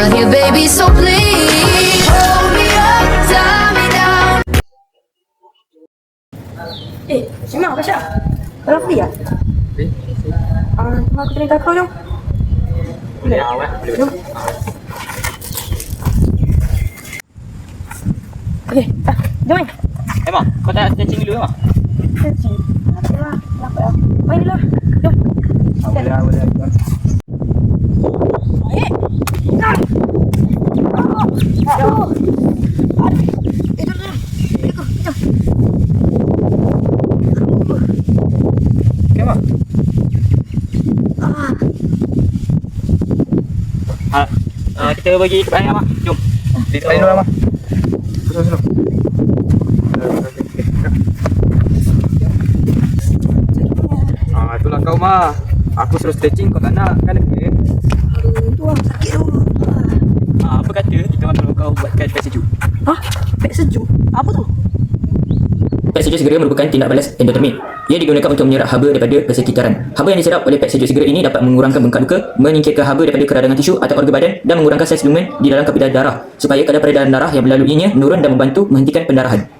around here, baby, so please Hold me up, tie me down. Eh, siya mga siya? Wala ko? Ah, mga ko tinita ko yung Hindi, awa, Okay, ah, dumay Eh ma, kata stretching dulu ma Stretching, apa ya? Apa ya? Main dulu, jom Wala, wala, uh, kita bagi air, Mak. Jom. Di air dulu, Mak. Sudah, sudah. Ah, itulah kau, Mak. Aku suruh stretching, kau tak nak. Kan kena. aduh, tu lah, sakit tu. Ah. Ah, apa kata kita orang tolong kau buatkan pad sejuk? Hah? Beg sejuk? Apa tu? Sejuk segera merupakan tindak balas endotermik. Ia digunakan untuk menyerap haba daripada persekitaran. Haba yang diserap oleh sejuk segera ini dapat mengurangkan bengkak luka, menyingkirkan haba daripada keradangan tisu atau organ badan dan mengurangkan saiz lumen di dalam kapilari darah supaya kadar peredaran darah yang melaluinya menurun dan membantu menghentikan pendarahan.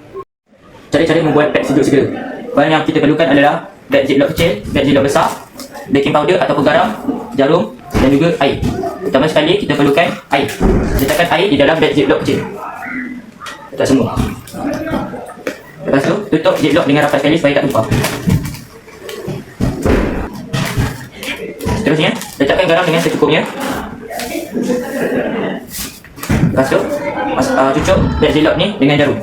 Cara-cara membuat pad sejuk segera. Bahan yang kita perlukan adalah beg ziplock kecil, beg ziplock besar, baking powder ataupun garam, jarum dan juga air. Pertama sekali kita perlukan air. Letakkan air di dalam beg ziplock kecil. Letak semua. Lepas tu, tutup ziplock dengan rapat sekali supaya tak tumpah. Seterusnya, letakkan garam dengan secukupnya. Lepas tu, mas, uh, cucuk beg ziplock ni dengan jarum.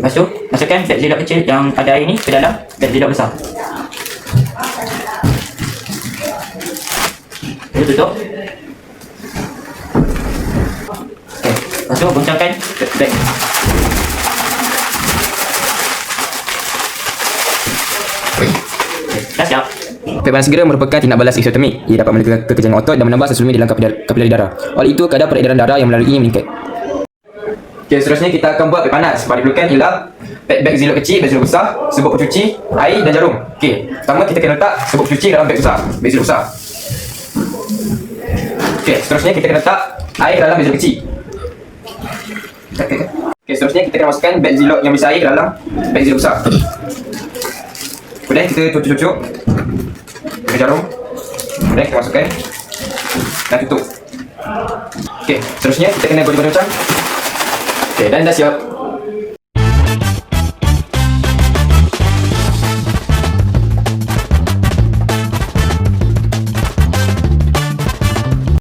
Lepas tu, masukkan beg ziplock kecil yang ada air ni ke dalam beg ziplock besar. Lalu tutup. Okey. Tu goncangkan. Okey, Dah siap. Segera merupakan tindak balas isotermik. Ia dapat menekan kekejangan otot dan menambah sel lumen di dalam kapilari, darah. Oleh itu, kadar peredaran darah yang melalui meningkat. Okey, seterusnya kita akan buat pad panas. Sebab diperlukan ialah pad beg zilok kecil, beg zilok besar, serbuk pencuci, air dan jarum. Okey, pertama kita kena letak serbuk pencuci dalam beg besar, beg zilok besar. Okey, seterusnya kita kena letak air dalam beg zilok kecil. Okey, seterusnya kita kena masukkan beg zilok yang berisi air ke dalam beg zilok besar. Kemudian kita cucuk-cucuk pakai jarum. Kemudian kita masukkan dan tutup. Okey, seterusnya kita kena guna-guna macam. Okey, dan dah siap.